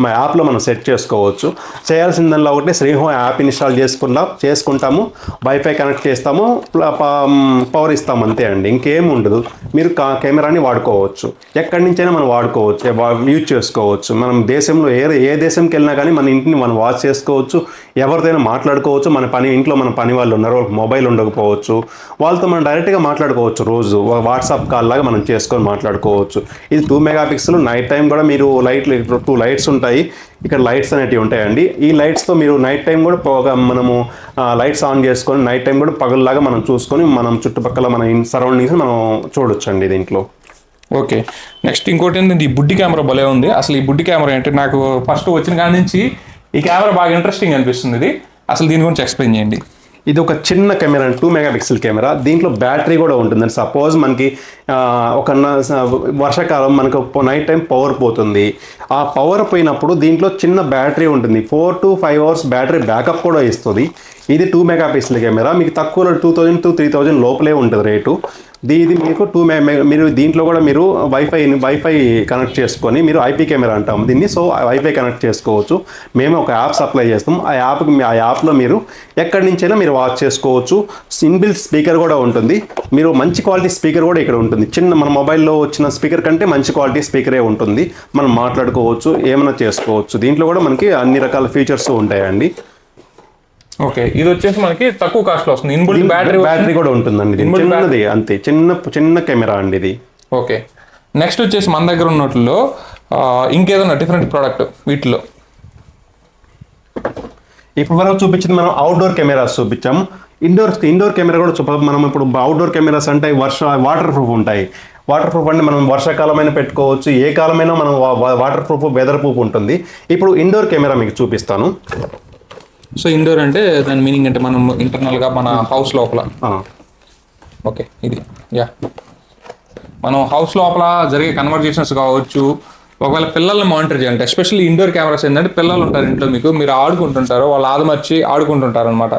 మా యాప్లో మనం సెట్ చేసుకోవచ్చు. చేయాల్సిందల్లా ఒకటి శ్రీహోమ్ యాప్ ఇన్స్టాల్ చేసుకుందాం చేసుకుంటాము. వైఫై కనెక్ట్ చేస్తాము ప్ల- ప- పవర్ ఇస్తాము అంతే అండి. ఇంకేం ఉండదు. మీరు కా- కెమెరాని వాడుకోవచ్చు. ఎక్కడి నుంచైనా మనం వాడుకోవచ్చు వా- యూజ్ చేసుకోవచ్చు. మనం దేశంలో ఏ ఏ దేశంకి వెళ్ళినా కానీ మన ఇంటిని మనం వాచ్ చేసుకోవచ్చు. ఎవరితోనైనా మాట్లాడుకోవచ్చు. మన పని ఇంట్లో మన పని వాళ్ళు ఉన్నారు మొబైల్ ఉండకపోవచ్చు. వాళ్ళతో మనం డైరెక్ట్గా మాట్లాడుకోవచ్చు రోజు. వాట్సాప్ కాల్ లాగా మనం చేసుకొని మాట్లాడుకోవచ్చు. ఇది two mega pixel night time కూడా మీరు లైట్ టూ లైట్స్ ఉంటాయి. ఇక్కడ లైట్స్ అనేటివి ఉంటాయండి. ఈ లైట్స్తో మీరు నైట్ టైం కూడా పొగ మనము లైట్స్ ఆన్ చేసుకొని నైట్ టైం కూడా పగలలాగా మనం చూసుకొని మనం చుట్టుపక్కల మన సరౌండింగ్స్ మనం చూడొచ్చండి దీంట్లో. ఓకే. నెక్స్ట్ ఇంకోటి ఏంటంటే ఈ బుడ్డి కెమెరా భలే ఉంది. అసలు ఈ బుడ్డి కెమెరా ఏంటి? నాకు ఫస్ట్ వచ్చిన కాడి నుంచి ఈ కెమెరా బాగా ఇంట్రెస్టింగ్ అనిపిస్తుంది ఇది. అసలు దీని గురించి ఎక్స్ప్లెయిన్ చేయండి. ఇది ఒక చిన్న camera two mega pixel camera. దీంట్లో బ్యాటరీ కూడా ఉంటుంది సపోజ్ మనకి ఒక వర్షాకాలం మనకు నైట్ టైం పవర్ పోతుంది. ఆ పవర్ పోయినప్పుడు దీంట్లో చిన్న బ్యాటరీ ఉంటుంది. Four to five hours battery backup కూడా ఇస్తుంది. ఇది టూ మెగా పిక్సెల్ కెమెరా మీకు తక్కువలో two thousand to three thousand లోపలే ఉంటుంది రేటు ఇది మీకు టూ మే మీరు దీంట్లో కూడా మీరు వైఫై వైఫై కనెక్ట్ చేసుకొని మీరు ఐపీ కెమెరా అంటాం. దీన్ని సో వైఫై కనెక్ట్ చేసుకోవచ్చు. మేము ఒక యాప్ సప్లై చేస్తాం. ఆ యాప్ ఆ యాప్లో మీరు ఎక్కడి నుంచైనా మీరు వాచ్ చేసుకోవచ్చు. ఇన్బిల్ట్ స్పీకర్ కూడా ఉంటుంది. మీరు మంచి క్వాలిటీ స్పీకర్ కూడా ఇక్కడ ఉంటుంది. చిన్న మన మొబైల్లో వచ్చిన స్పీకర్ కంటే మంచి క్వాలిటీ స్పీకరే ఉంటుంది. మనం మాట్లాడుకోవచ్చు ఏమైనా చేసుకోవచ్చు. దీంట్లో కూడా మనకి అన్ని రకాల ఫీచర్స్ ఉంటాయండి. ఓకే ఇది వచ్చేసి మనకి తక్కువ కాస్ట్లో వస్తుంది. ఇన్బుల్ బ్యాటరీ బ్యాటరీ కూడా ఉంటుందండి చిన్నది అంతే. చిన్న చిన్న కెమెరా అండి ఇది. ఓకే నెక్స్ట్ వచ్చేసి మన దగ్గర ఉన్నట్లో ఇంకేదైనా డిఫరెంట్ ప్రోడక్ట్ వీటిలో? ఇప్పటి వరకు చూపించింది మనం అవుట్డోర్ కెమెరాస్ చూపించాం. ఇండోర్ ఇండోర్ కెమెరా కూడా చూప మనం ఇప్పుడు అవుట్డోర్ కెమెరాస్ అంటే వర్ష వాటర్ ప్రూఫ్ ఉంటాయి. వాటర్ ప్రూఫ్ అంటే మనం వర్షాకాలమైన పెట్టుకోవచ్చు. ఏ కాలమైనా మనం వాటర్ ప్రూఫ్ వెదర్ ప్రూఫ్ ఉంటుంది. ఇప్పుడు ఇండోర్ కెమెరా మీకు చూపిస్తాను. సో ఇండోర్ అంటే దాని మీనింగ్ అంటే మనం internal గా మన హౌస్ లోపల. ఓకే ఇది. యా. మనం హౌస్ లోపల జరిగే కన్వర్జేషన్స్ కావచ్చు ఒకవేళ పిల్లల్ని మానిటర్ చేయాలంటే ఎస్పెషల్లీ ఇండోర్ కెమెరాస్ ఏంటంటే పిల్లలు ఉంటారు ఇంట్లో మీకు మీరు ఆడుకుంటుంటారు వాళ్ళు ఆదమర్చి ఆడుకుంటుంటారు అనమాట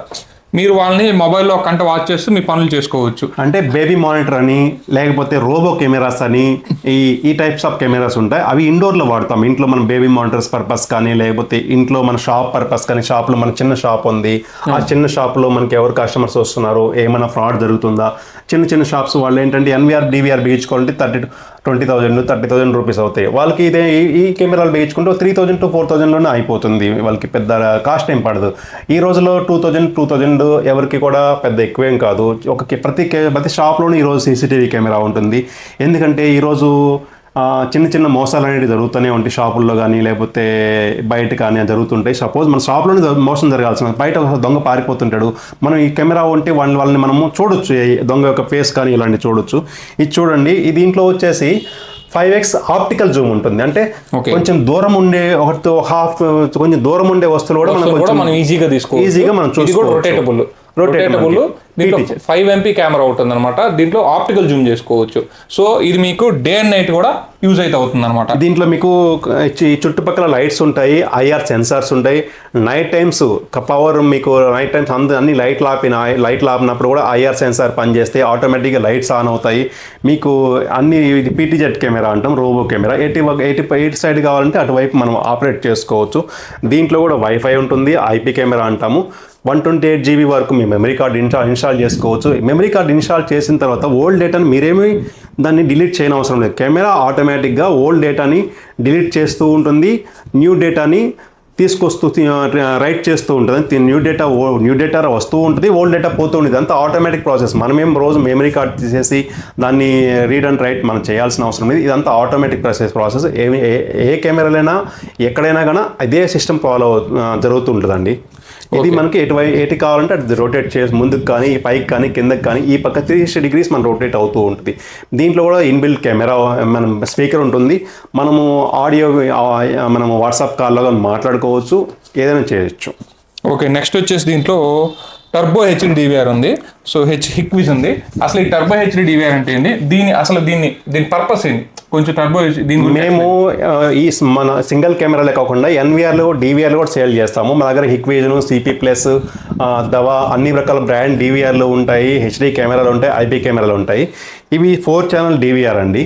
మీరు వాళ్ళని మొబైల్లో ఒక గంట వాచ్ చేస్తూ మీ పనులు చేసుకోవచ్చు. అంటే బేబీ మానిటర్ అని లేకపోతే రోబో కెమెరాస్ అని ఈ ఈ టైప్స్ ఆఫ్ కెమెరాస్ ఉంటాయి. అవి ఇండోర్లో వాడతాం. ఇంట్లో మనం బేబీ మానిటర్స్ పర్పస్ కానీ లేకపోతే ఇంట్లో మన షాప్ పర్పస్ కానీ షాప్లో మన చిన్న షాప్ ఉంది. ఆ చిన్న షాప్లో మనకి ఎవరు కస్టమర్స్ వస్తున్నారు ఏమైనా ఫ్రాడ్ జరుగుతుందా చిన్న చిన్న షాప్స్ వాళ్ళు ఏంటంటే NVR DVR బిగించుకోవాలంటే thirty twenty thousand thirty thousand rupees అవుతాయి. వాళ్ళకి ఇదే ఈ- ఈ కెమెరాలు వేయించుకుంటే త్రీ థౌసండ్ టు ఫోర్ థౌసండ్లోనే అయిపోతుంది. వాళ్ళకి పెద్ద కాస్ట్ ఏం పడదు. ఈ రోజులో టూ థౌజండ్ టూ థౌజండ్ ఎవరికి కూడా పెద్ద ఎక్కువేం కాదు. ఒక ప్రతి ప్రతి షాప్లోనూ ఈరోజు సీసీటీవీ కెమెరా ఉంటుంది. ఎందుకంటే ఈరోజు చిన్న చిన్న మోసాలు అనేవి జరుగుతూనే ఉంటాయి షాపుల్లో కానీ లేకపోతే బయట కానీ జరుగుతుంటాయి. సపోజ్ మన షాప్లోనే మోసం జరగాల్సిన బయట దొంగ పారిపోతుంటాడు. మనం ఈ కెమెరా ఉంటే వాళ్ళని వాళ్ళని మనము చూడొచ్చు. దొంగ యొక్క ఫేస్ కానీ ఇలాంటివి చూడొచ్చు. ఇది చూడండి ఈ దీంట్లో వచ్చేసి ఫైవ్ ఎక్స్ ఆప్టికల్ జూమ్ ఉంటుంది. అంటే. కొంచెం దూరం ఉండే ఒకటితో హాఫ్ కొంచెం దూరం ఉండే వస్తువులు కూడా మనం ఈజీగా తీసుకోవచ్చు. ఈజీగా మనం చూసుకోవచ్చు. Rotatable rotatable. దీంట్లో. ఫైవ్ ఎంపీ కెమెరా ఉంటుంది అనమాట దీంట్లో ఆప్టికల్ జూమ్ చేసుకోవచ్చు. సో ఇది మీకు డే అండ్ నైట్ కూడా యూజ్ అయితే అవుతుంది అనమాట దీంట్లో మీకు చుట్టుపక్కల లైట్స్ ఉంటాయి ఐఆర్ సెన్సార్స్ ఉంటాయి. నైట్ టైమ్స్ పవర్ మీకు నైట్ టైమ్స్ అంద అన్ని లైట్ లాపిన లైట్ లాపినప్పుడు కూడా ఐఆర్ సెన్సార్ పనిచేస్తే ఆటోమేటిక్గా లైట్స్ ఆన్ అవుతాయి. మీకు అన్ని ఇది పీటీజెడ్ కెమెరా అంటాం robo camera eighty eighty eight side కావాలంటే అటువైపు మనం ఆపరేట్ చేసుకోవచ్చు. దీంట్లో కూడా వైఫై ఉంటుంది ఐపీ కెమెరా అంటాము. వన్ ట్వంటీ ఎయిట్ జీబీ వరకు మీ మెమరీ కార్డ్ ఇన్స్టాల్ ఇన్స్టాల్ చేసుకోవచ్చు. మెమరీ కార్డ్ ఇన్స్టాల్ చేసిన తర్వాత ఓల్డ్ డేటాని మీరేమీ దాన్ని డిలీట్ చేయని అవసరం లేదు కెమెరా ఆటోమేటిక్గా ఓల్డ్ డేటాని డిలీట్ చేస్తూ ఉంటుంది. న్యూ డేటాని తీసుకొస్తూ రైట్ చేస్తూ ఉంటుంది. న్యూ డేటా న్యూ డేటా వస్తూ ఉంటుంది. ఓల్డ్ డేటా పోతూ ఉంటుంది. అంతా ఆటోమేటిక్ ప్రాసెస్ మనమేం రోజు మెమరీ కార్డ్ తీసేసి దాన్ని రీడ్ అండ్ రైట్ మనం చేయాల్సిన అవసరం లేదు. ఇదంతా ఆటోమేటిక్ ప్రాసెస్ ప్రాసెస్ ఏ- ఏ కెమెరాలైనా ఎక్కడైనా కానీ అదే సిస్టమ్ ఫాలో జరుగుతూ ఉంటుందండి. ఇది మనకి ఎటువై ఎటు కావాలంటే అది రొటేట్ చేసి ముందుకు కానీ పైకి కానీ కిందకి కానీ ఈ పక్క త్రీ సిక్స్టీ డిగ్రీస్ మనం రొటేట్ అవుతూ ఉంటుంది. దీంట్లో కూడా ఇన్బిల్ట్ కెమెరా మనం స్పీకర్ ఉంటుంది. మనము ఆడియో మనము వాట్సాప్ కాల్లో కానీ మాట్లాడుకోవచ్చు. ఏదైనా చేయొచ్చు. ఓకే నెక్స్ట్ వచ్చేసి దీంట్లో టర్బో హెచ్డి డివిఆర్ ఉంది. సో హెచ్ హిక్విజ్ ఉంది. అసలు ఈ టర్బో హెచ్డి డివిఆర్ అంటే ఏంటి? దీని అసలు దీన్ని దీని పర్పస్ ఏంటి? కొంచెం టర్బో దీని మేము ఈ మన సింగిల్ కెమెరాలే కాకుండా ఎన్విఆర్లు డివిఆర్లు కూడా సేల్ చేస్తాము. మా దగ్గర హిక్విజన్ సిపి ప్లస్ దవా అన్ని రకాల బ్రాండ్ డివిఆర్లు ఉంటాయి. హెచ్డి కెమెరాలు ఉంటాయి ఐపీ కెమెరాలు ఉంటాయి. ఇవి ఫోర్ ఛానల్ డివిఆర్ అండి.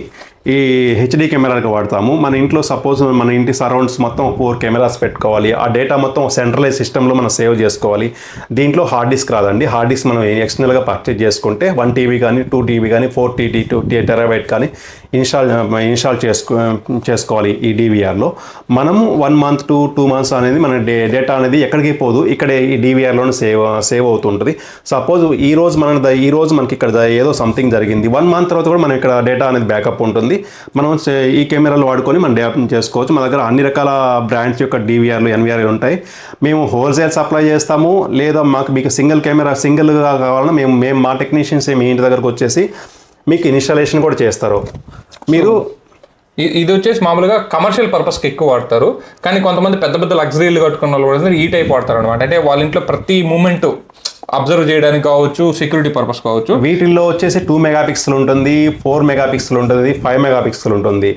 ఈ హెచ్డి కెమెరాలకు వాడతాము. మన ఇంట్లో సపోజ్ మన ఇంటి సరౌండ్స్ మొత్తం ఫోర్ కెమెరాస్ పెట్టుకోవాలి. ఆ డేటా మొత్తం సెంట్రలైజ్ సిస్టంలో మనం సేవ్ చేసుకోవాలి. దీంట్లో హార్డ్ డిస్క్ రాదండి. హార్డ్ డిస్క్ మనం ఎక్స్టర్నల్గా పర్చేజ్ చేసుకుంటే వన్ టీవీ కానీ టూ టీవీ కానీ ఫోర్ టీటీ టూ టెరాబైట్ కానీ ఇన్స్టాల్ ఇన్స్టాల్ చేసుకో చేసుకోవాలి ఈ డివిఆర్లో మనము one month to two months అనేది మన డే డేటా అనేది ఎక్కడికి పోదు. ఇక్కడే ఈ డివిఆర్లోనే సేవ్ సేవ్ అవుతుంటుంది. సపోజ్ ఈ రోజు మన ద- ఈ రోజు మనకి ఇక్కడ ద- ఏదో సంథింగ్ జరిగింది. వన్ మంత్ తర్వాత కూడా మనం ఇక్కడ డేటా అనేది బ్యాకప్ ఉంటుంది. మనం సే- ఈ కెమెరాలు వాడుకొని మనం డెవలప్ చేసుకోవచ్చు. మన దగ్గర అన్ని రకాల బ్రాండ్స్ యొక్క డివిఆర్లు ఎన్విఆర్లు ఉంటాయి. మేము హోల్సేల్ సప్లై చేస్తాము. లేదా మాకు మీకు సింగిల్ కెమెరా సింగిల్గా కావాలన్నా మేము మేము మా టెక్నీషియన్స్ మీ ఇంటి దగ్గరకు వచ్చేసి మీకు ఇన్స్టాలేషన్ కూడా చేస్తారు. మీరు ఇది వచ్చేసి మామూలుగా కమర్షియల్ పర్పస్కి ఎక్కువ వాడతారు. కానీ కొంతమంది పెద్ద పెద్ద లగ్జరీలు కట్టుకున్న వాళ్ళు కూడా ఈ టైప్ వాడతారు అనమాట అంటే వాళ్ళ ఇంట్లో ప్రతి మూమెంట్ అబ్జర్వ్ చేయడానికి కావచ్చు సెక్యూరిటీ పర్పస్ కావచ్చు. వీటిల్లో వచ్చేసి టూ మెగా పిక్సెల్ ఉంటుంది ఫోర్ మెగా పిక్సెల్ ఉంటుంది ఫైవ్ మెగా పిక్సెల్ ఉంటుంది.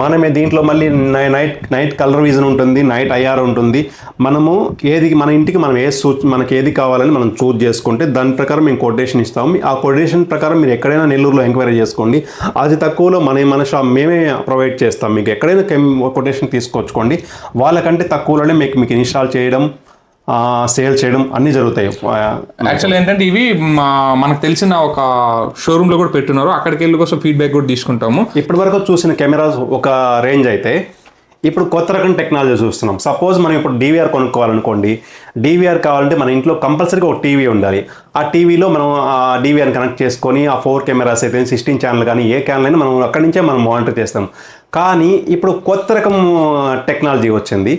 మనమే దీంట్లో మళ్ళీ నైట్ నైట్ కలర్ విజన్ ఉంటుంది నైట్ ఐఆర్ ఉంటుంది. మనము ఏది మన ఇంటికి మనం ఏ సూ మనకి ఏది కావాలని మనం చూజ్ చేసుకుంటే దాని ప్రకారం మేము కొటేషన్ ఇస్తాము. ఆ కొటేషన్ ప్రకారం మీరు ఎక్కడైనా నెల్లూరులో ఎంక్వైరీ చేసుకోండి. అది తక్కువలో మన మన షాప్ మేమే ప్రొవైడ్ చేస్తాం. మీకు ఎక్కడైనా కొటేషన్ తీసుకొచ్చుకోండి. వాళ్ళకంటే తక్కువలోనే మీకు మీకు ఇన్స్టాల్ చేయడం సేల్ చేయడం అన్నీ జరుగుతాయి. యాక్చువల్ ఏంటంటే ఇవి మా మనకు తెలిసిన ఒక షోరూమ్లో కూడా పెట్టున్నారు. అక్కడికి వెళ్ళి కోసం ఫీడ్బ్యాక్ కూడా తీసుకుంటాము. ఇప్పటి వరకు చూసిన కెమెరాస్ ఒక రేంజ్ అయితే ఇప్పుడు కొత్త రకం టెక్నాలజీ చూస్తున్నాం. సపోజ్ మనం ఇప్పుడు డీవీఆర్ కొనుక్కోవాలనుకోండి. డీవీఆర్ కావాలంటే మన ఇంట్లో కంపల్సరీగా ఒక టీవీ ఉండాలి. ఆ టీవీలో మనం ఆ డీవీఆర్ కనెక్ట్ చేసుకొని ఆ ఫోర్ కెమెరాస్ అయితే సిక్స్టీన్ ఛానల్ కానీ ఏ ఛానల్ అయినా మనం అక్కడి నుంచే మనం మానిటర్ చేస్తాం. కానీ ఇప్పుడు కొత్త రకం టెక్నాలజీ వచ్చింది.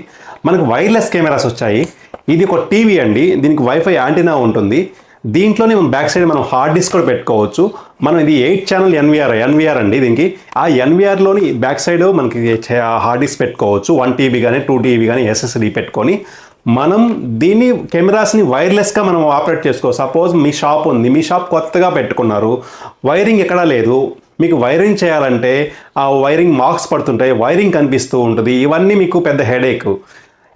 మనకు వైర్లెస్ కెమెరాస్ వచ్చాయి. ఇది ఒక టీవీ అండి. దీనికి వైఫై యాంటీనా ఉంటుంది. దీంట్లోనే మనం బ్యాక్ సైడ్ మనం హార్డ్ డిస్క్ కూడా పెట్టుకోవచ్చు. మనం ఇది ఎయిట్ ఛానల్ ఎన్విఆర్ ఎన్విఆర్ అండి దీనికి. ఆ ఎన్విఆర్లోని బ్యాక్ సైడ్ మనకి హార్డ్ డిస్క్ పెట్టుకోవచ్చు. వన్ టీబీ కానీ టూ టీబీ కానీ ఎస్ఎస్డి పెట్టుకొని. మనం దీన్ని కెమెరాస్ని వైర్లెస్గా మనం ఆపరేట్ చేసుకో సపోజ్ మీ షాప్ ఉంది. మీ షాప్ కొత్తగా పెట్టుకున్నారు. వైరింగ్ ఎక్కడా లేదు. మీకు వైరింగ్ చేయాలంటే ఆ వైరింగ్ మార్క్స్ పడుతుంటాయి. వైరింగ్ కనిపిస్తూ ఉంటుంది. ఇవన్నీ మీకు పెద్ద హెడేక్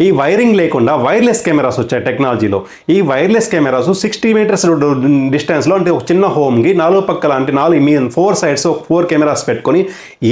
ఈ వైరింగ్ లేకుండా వైర్లెస్ కెమెరాస్ వచ్చాయి టెక్నాలజీలో. ఈ వైర్లెస్ కెమెరాస్ సిక్స్టీ మీటర్స్ డిస్టెన్స్లో అంటే ఒక చిన్న హోమ్కి నాలుగు పక్కల అంటే నాలుగు మీ ఫోర్ సైడ్స్ ఒక ఫోర్ కెమెరాస్ పెట్టుకొని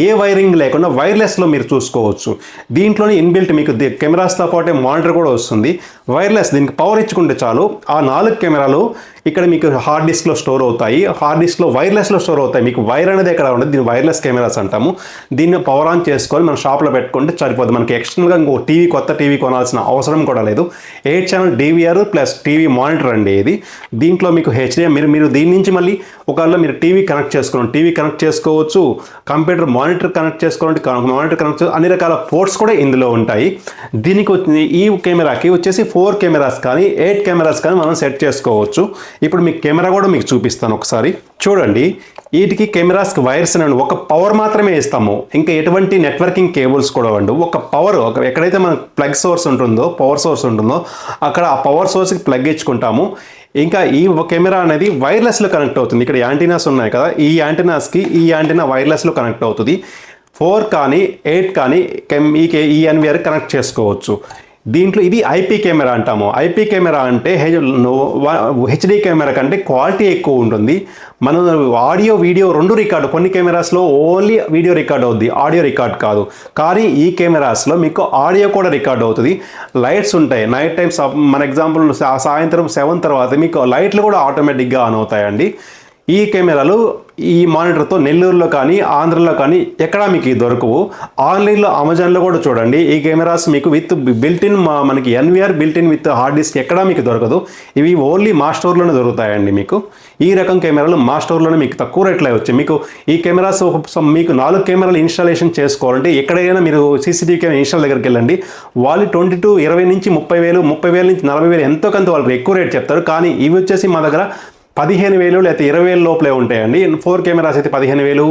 ఏ వైరింగ్ లేకుండా వైర్లెస్లో మీరు చూసుకోవచ్చు. దీంట్లోనే ఇన్బిల్ట్ మీకు కెమెరాస్తో పాటే మానిటర్ కూడా వస్తుంది. వైర్లెస్ దీనికి పవర్ ఇచ్చుకుంటే చాలు. ఆ నాలుగు కెమెరాలు ఇక్కడ మీకు హార్డ్ డిస్క్లో స్టోర్ అవుతాయి. హార్డ్ డిస్క్లో వైర్లెస్లో స్టోర్ అవుతాయి. మీకు వైర్ అనేది ఎక్కడ ఉండదు. దీన్ని వైర్లెస్ కెమెరాస్ అంటాము. దీన్ని పవర్ ఆన్ చేసుకొని మన షాప్లో పెట్టుకుంటే సరిపోతుంది మనకి ఎక్స్టర్నల్గా ఇంకో టీవీ కొత్త టీవీ కొనాల్సిన అవసరం కూడా లేదు. Eight channel DVR plus TV monitor అండి ఇది. దీంట్లో మీకు హెచ్డిఎం మీరు మీరు దీని నుంచి మళ్ళీ ఒకవేళ మీరు టీవీ కనెక్ట్ చేసుకోండి టీవీ కనెక్ట్ చేసుకోవచ్చు. కంప్యూటర్ మానిటర్ కనెక్ట్ చేసుకోండి మానిటర్ కనెక్ట్ అన్ని రకాల పోర్ట్స్ కూడా ఇందులో ఉంటాయి. దీనికి వచ్చి- ఈ కెమెరాకి వచ్చేసి ఫోర్ కెమెరాస్ కానీ ఎయిట్ కెమెరాస్ కానీ మనం సెట్ చేసుకోవచ్చు. ఇప్పుడు మీకు కెమెరా కూడా మీకు చూపిస్తాను ఒకసారి. చూడండి వీటికి కెమెరాస్కి వైర్స్ అండి ఒక పవర్ మాత్రమే ఇస్తాము. ఇంకా ఎటువంటి నెట్వర్కింగ్ కేబుల్స్ కూడా ఉండవు. ఒక పవర్ ఒక ఎక్కడైతే మనకు ప్లగ్ సోర్స్ ఉంటుందో పవర్ సోర్స్ ఉంటుందో అక్కడ ఆ పవర్ సోర్స్కి ప్లగ్ ఇచ్చుకుంటాము. ఇంకా ఈ కెమెరా అనేది వైర్లెస్లో కనెక్ట్ అవుతుంది. ఇక్కడ యాంటీనాస్ ఉన్నాయి కదా ఈ యాంటీనాస్కి ఈ యాంటీనా వైర్లెస్లో కనెక్ట్ అవుతుంది. ఫోర్ కానీ ఎయిట్ కానీ కెమ్- ఈ కే- కనెక్ట్ చేసుకోవచ్చు. దీంట్లో ఇది ఐపీ కెమెరా అంటాము. ఐపీ కెమెరా అంటే హెచ్డి కెమెరా కంటే క్వాలిటీ ఎక్కువ ఉంటుంది. మనం ఆడియో వీడియో రెండు రికార్డు కొన్ని కెమెరాస్లో ఓన్లీ వీడియో రికార్డ్ అవుద్ది. ఆడియో రికార్డ్ కాదు. కానీ ఈ కెమెరాస్లో మీకు ఆడియో కూడా రికార్డ్ అవుతుంది. లైట్స్ ఉంటాయి. నైట్ టైం మన ఎగ్జాంపుల్ సాయంత్రం సెవెన్ తర్వాత మీకు లైట్లు కూడా ఆటోమేటిక్గా ఆన్ అవుతాయండి. ఈ కెమెరాలు ఈ మానిటర్తో నెల్లూరులో కానీ ఆంధ్రలో కానీ ఎక్కడా మీకు దొరకవు. ఆన్లైన్లో అమెజాన్లో కూడా చూడండి. ఈ కెమెరాస్ మీకు విత్ బిల్టిన్ మనకి NVR built in with hard disk ఎక్కడా మీకు దొరకదు. ఇవి ఓన్లీ మా స్టోర్లోనే దొరుకుతాయండి మీకు. ఈ రకం కెమెరాలు మా స్టోర్లోనే మీకు తక్కువ రేట్లో వచ్చాయి. మీకు ఈ కెమెరాస్ ఒక- మీకు నాలుగు కెమెరాలు ఇన్స్టాలేషన్ చేసుకోవాలంటే ఎక్కడైనా మీరు సీసీటీవీ కెమెరా ఇన్స్టాల్ దగ్గరికి వెళ్ళండి. వాళ్ళు ట్వంటీ టు ఇరవై నుంచి ముప్పై వేలు ముప్పై వేల నుంచి నలభై వేలు ఎంతో కొంత వాళ్ళకి ఎక్కువ రేట్ చెప్తారు. కానీ ఇవి వచ్చేసి మా దగ్గర పదిహేను వేలు లేకపోతే ఇరవై వేలు లోపలే ఉంటాయండి. ఫోర్ కెమెరాస్ అయితే పదిహేను వేలు.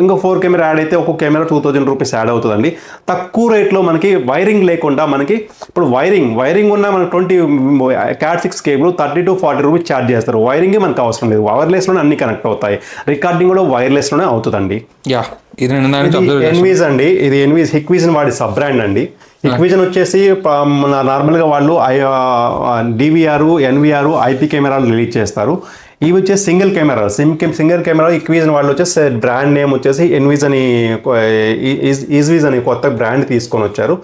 ఇంకో ఫోర్ కెమెరా యాడ్ అయితే ఒక్కొక్క camera two thousand rupees add అవుతుందండి. తక్కువ రేట్లో మనకి వైరింగ్ లేకుండా మనకి ఇప్పుడు వైరింగ్ వైరింగ్ ఉన్న మనకి twenty cat six cable thirty to forty rupees charge చేస్తారు. వైరింగే మనకు అవసరం లేదు. వైర్లెస్లోనే అన్ని కనెక్ట్ అవుతాయి. రికార్డింగ్ కూడా వైర్లెస్లోనే అవుతుందండి. యా ఇది ఎన్వీజ్ అండి. ఇది ఎన్వీజ్ హిక్విజన్ వాడి సబ్ బ్రాండ్ అండి. ఇక్విజన్ వచ్చేసి మన నార్మల్గా వాళ్ళు డివిఆర్ ఎన్విఆర్ ఐపీ కెమెరాలు రిలీజ్ చేస్తారు ఇవి వచ్చేసి single camera sim single camera Hikvision వాళ్ళు వచ్చేసి బ్రాండ్ నేమ్ వచ్చేసి ఎన్విజన్ అని ఈజ్వీజ్ అని కొత్త బ్రాండ్ తీసుకొని వచ్చారు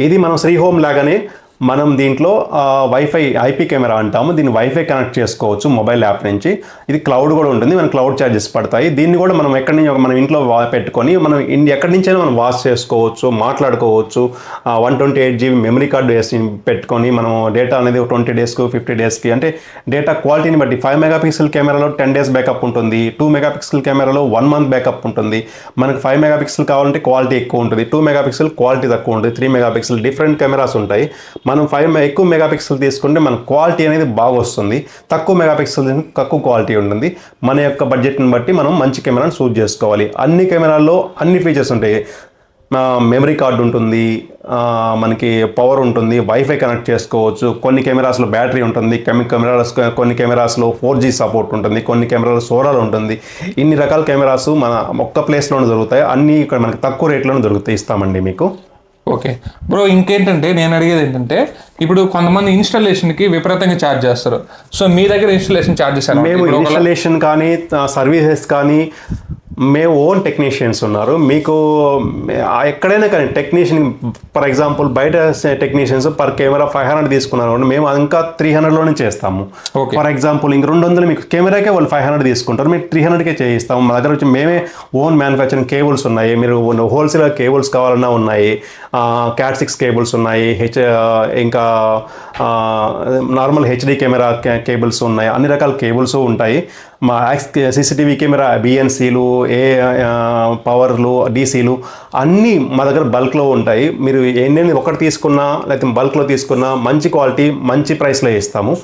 ఇది మనం శ్రీ హోమ్ లాగానే మనం దీంట్లో వైఫై ఐపీ కెమెరా అంటాము. దీన్ని వైఫై కనెక్ట్ చేసుకోవచ్చు మొబైల్ యాప్ నుంచి. ఇది క్లౌడ్ కూడా ఉంటుంది. మన క్లౌడ్ ఛార్జెస్ పడతాయి. దీన్ని కూడా మనం ఎక్కడి నుంచి మనం ఇంట్లో పెట్టుకొని మనం ఇన్- ఎక్కడి నుంచైనా మనం వాచ్ చేసుకోవచ్చు మాట్లాడుకోవచ్చు. One twenty eight GB memory card వేసి పెట్టుకొని మనం డేటా అనేది ట్వంటీ డేస్కి ఫిఫ్టీ డేస్కి అంటే డేటా క్వాలిటీని బట్టి ఫైవ్ మెగా పిక్సెల్ కెమెరాలో టెన్ డేస్ బ్యాకప్ ఉంటుంది. టూ మెగా పిక్సెల్ కెమెరాలో వన్ మంత్ బ్యాకప్ ఉంటుంది. మనకు ఫైవ్ మెగా పిక్సెల్ కావాలంటే క్వాలిటీ ఎక్కువ ఉంటుంది. టూ మెగా పిక్సెల్ క్వాలిటీ తక్కువ ఉంటుంది. Three mega pixel different cameras ఉంటాయి. మనం ఫైవ్ ఎక్కువ మెగా పిక్సెల్ తీసుకుంటే మన క్వాలిటీ అనేది బాగా వస్తుంది. తక్కువ మెగా పిక్సెల్ తక్కువ క్వాలిటీ ఉంటుంది. మన యొక్క బడ్జెట్ని బట్టి మనం మంచి కెమెరాను షూట్ చేసుకోవాలి. అన్ని కెమెరాల్లో అన్ని ఫీచర్స్ ఉంటాయి. మెమరీ కార్డు ఉంటుంది. మనకి పవర్ ఉంటుంది. వైఫై కనెక్ట్ చేసుకోవచ్చు. కొన్ని కెమెరాస్లో బ్యాటరీ ఉంటుంది. కొన్ని కెమెరాస్ కొన్ని కెమెరాస్లో ఫోర్ జీ సపోర్ట్ ఉంటుంది. కొన్ని కెమెరాలో సోలార్ ఉంటుంది. ఇన్ని రకాల కెమెరాస్ మన ఒక్క ప్లేస్లోనే దొరుకుతాయి. అన్నీ ఇక్కడ మనకి తక్కువ రేట్లోనే దొరుకుతాయి. ఇస్తామండి మీకు. ఓకే బ్రో ఇంకేంటంటే నేను అడిగేది ఏంటంటే ఇప్పుడు కొంతమంది ఇన్స్టాలేషన్కి విపరీతంగా ఛార్జ్ చేస్తారు. సో మీ దగ్గర ఇన్స్టాలేషన్ ఛార్జెస్ మేము ఇన్స్టలేషన్ కానీ సర్వీసెస్ కానీ మేము ఓన్ టెక్నీషియన్స్ ఉన్నారు. మీకు ఎక్కడైనా కానీ టెక్నీషియన్ ఫర్ ఎగ్జాంపుల్ బయట technicians per camera five hundred తీసుకున్నారు మేము ఇంకా త్రీ హండ్రెడ్లోనే చేస్తాము. ఫర్ ఎగ్జాంపుల్ ఇంక రెండు వందలు మీకు కెమెరాకే వాళ్ళు ఫైవ్ హండ్రెడ్ తీసుకుంటారు. మేము త్రీ హండ్రెడ్కే చేయిస్తాము. మా దగ్గర వచ్చి మేమే ఓన్ మ్యానుఫ్యాక్చరింగ్ కేబుల్స్ ఉన్నాయి. మీరు హోల్సేల్ కేబుల్స్ కావాలన్నా ఉన్నాయి. క్యాట్ సిక్స్ కేబుల్స్ ఉన్నాయి. హెచ్ ఇంకా నార్మల్ హెచ్డి కెమెరా కేబుల్స్ ఉన్నాయి. అన్ని రకాల కేబుల్స్ ఉంటాయి. మా సీసీటీవీ కెమెరా బిఎన్సీలు ఏ పవర్లు డీసీలు అన్నీ మా దగ్గర బల్క్లో ఉంటాయి. మీరు ఎన్ని ఒకటి తీసుకున్నా లేకపోతే బల్క్లో తీసుకున్నా మంచి క్వాలిటీ మంచి ప్రైస్లో ఇస్తాము.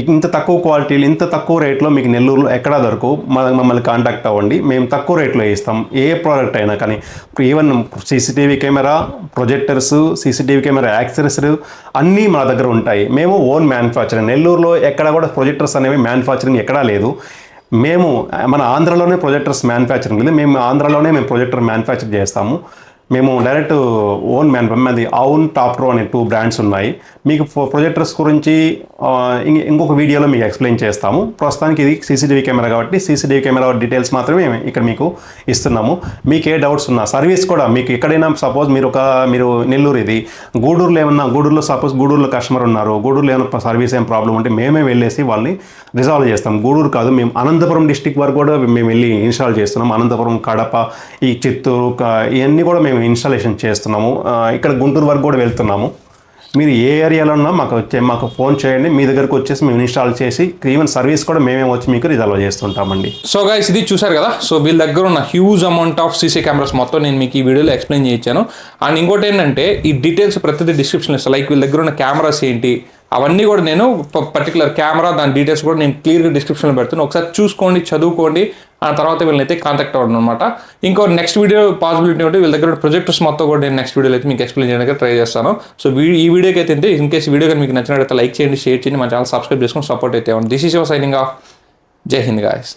ఇంత తక్కువ క్వాలిటీలు ఇంత తక్కువ రేట్లో మీకు నెల్లూరులో ఎక్కడా దొరకు మమ్మల్ని కాంటాక్ట్ అవ్వండి. మేము తక్కువ రేట్లో ఇస్తాం. ఏ ప్రోడక్ట్ అయినా కానీ. Even CCTV camera projectors CCTV camera accessories అన్నీ మా దగ్గర ఉంటాయి. మేము ఓన్ మ్యానుఫ్యాక్చరింగ్ నెల్లూరులో ఎక్కడ కూడా ప్రొజెక్టర్స్ అనేవి మ్యానుఫ్యాక్చరింగ్ ఎక్కడా లేదు. మేము మన ఆంధ్రలోనే ప్రొజెక్టర్స్ మ్యానుఫ్యాక్చరింగ్ ఉంది. మేము ఆంధ్రలోనే మేము ప్రొజెక్టర్ మ్యానుఫ్యాక్చర్ చేస్తాము. మేము డైరెక్ట్ ఓన్ మ్యాన్ అది అవున్ టాప్రో అనే టూ బ్రాండ్స్ ఉన్నాయి. మీకు ప్రొజెక్టర్స్ గురించి ఇంకొక వీడియోలో మీకు ఎక్స్ప్లెయిన్ చేస్తాము. ప్రస్తుతానికి ఇది సీసీటీవీ కెమెరా కాబట్టి సీసీటీవీ కెమెరా డీటెయిల్స్ మాత్రమే ఇక్కడ మీకు ఇస్తున్నాము. మీకు ఏ డౌట్స్ ఉన్నా సర్వీస్ కూడా మీకు ఎక్కడైనా సపోజ్ మీరు ఒక మీరు నెల్లూరు ఇది గూడూరులో ఏమన్నా గూడూరులో సపోజ్ గూడూరులో కస్టమర్ ఉన్నారు గూడూరులో ఏమైనా సర్వీస్ ఏం ప్రాబ్లం ఉంటే మేమే వెళ్ళేసి వాళ్ళని రిజాల్వ్ చేస్తాం. గూడూరు కాదు మేము అనంతపురం డిస్టిక్ వరకు కూడా మేము వెళ్ళి ఇన్స్టాల్ చేస్తున్నాం. అనంతపురం కడప ఈ చిత్తూరు ఇవన్నీ కూడా మేము ఇన్స్టాలేషన్ చేస్తున్నాము. ఇక్కడ గుంటూరు వరకు కూడా వెళ్తున్నాము. మీరు ఏ ఏరియాలో ఉన్నా మాకు వచ్చే మాకు ఫోన్ చేయండి. మీ దగ్గరకు వచ్చేసి మేము ఇన్స్టాల్ చేసి ఈవెన్ సర్వీస్ కూడా మేమే వచ్చి మీకు రిజల్వ్ చేస్తుంటామండి. సో గైస్ ఇది చూసారు కదా? సో వీళ్ళ దగ్గర ఉన్న huge amount of CC cameras మొత్తం నేను మీకు ఈ వీడియోలో ఎక్స్ప్లెయిన్ చేయించాను. అండ్ ఇంకోటి ఏంటంటే ఈ డీటెయిల్స్ ప్రతిదీ డిస్క్రిప్షన్ ఇస్తాను లైక్ వీళ్ళ దగ్గర ఉన్న కెమెరాస్ ఏంటి? అవన్నీ కూడా నేను పర్టికులర్ కెమెరా దాని డీటెయిల్స్ కూడా నేను క్లియర్గా డిస్క్రిప్షన్లో పెడతాను ఒకసారి చూసుకోండి చదువుకోండి. ఆ తర్వాత వీళ్ళని అయితే కాంటాక్ట్ అవ్వడం అనమాట ఇంకో నెక్స్ట్ వీడియో పాసిబిలిటీ ఉంటే వీళ్ళ దగ్గర ప్రొజెక్టర్స్ మొత్తం కూడా నేను నెక్స్ట్ వీడియోలో అయితే మీకు ఎక్స్ప్లెయిన్ చేయడానికి ట్రై చేస్తాను. సో ఈ వీడియోకి అయితే ఇన్ కేసు వీడియో కానీ మీకు నచ్చినట్లయితే లైక్ చేయండి షేర్ చేయండి. మన ఛానల్ సబ్స్క్రైబ్ చేసుకొని సపోర్ట్ అయితే this is your signing off Jai Hind guys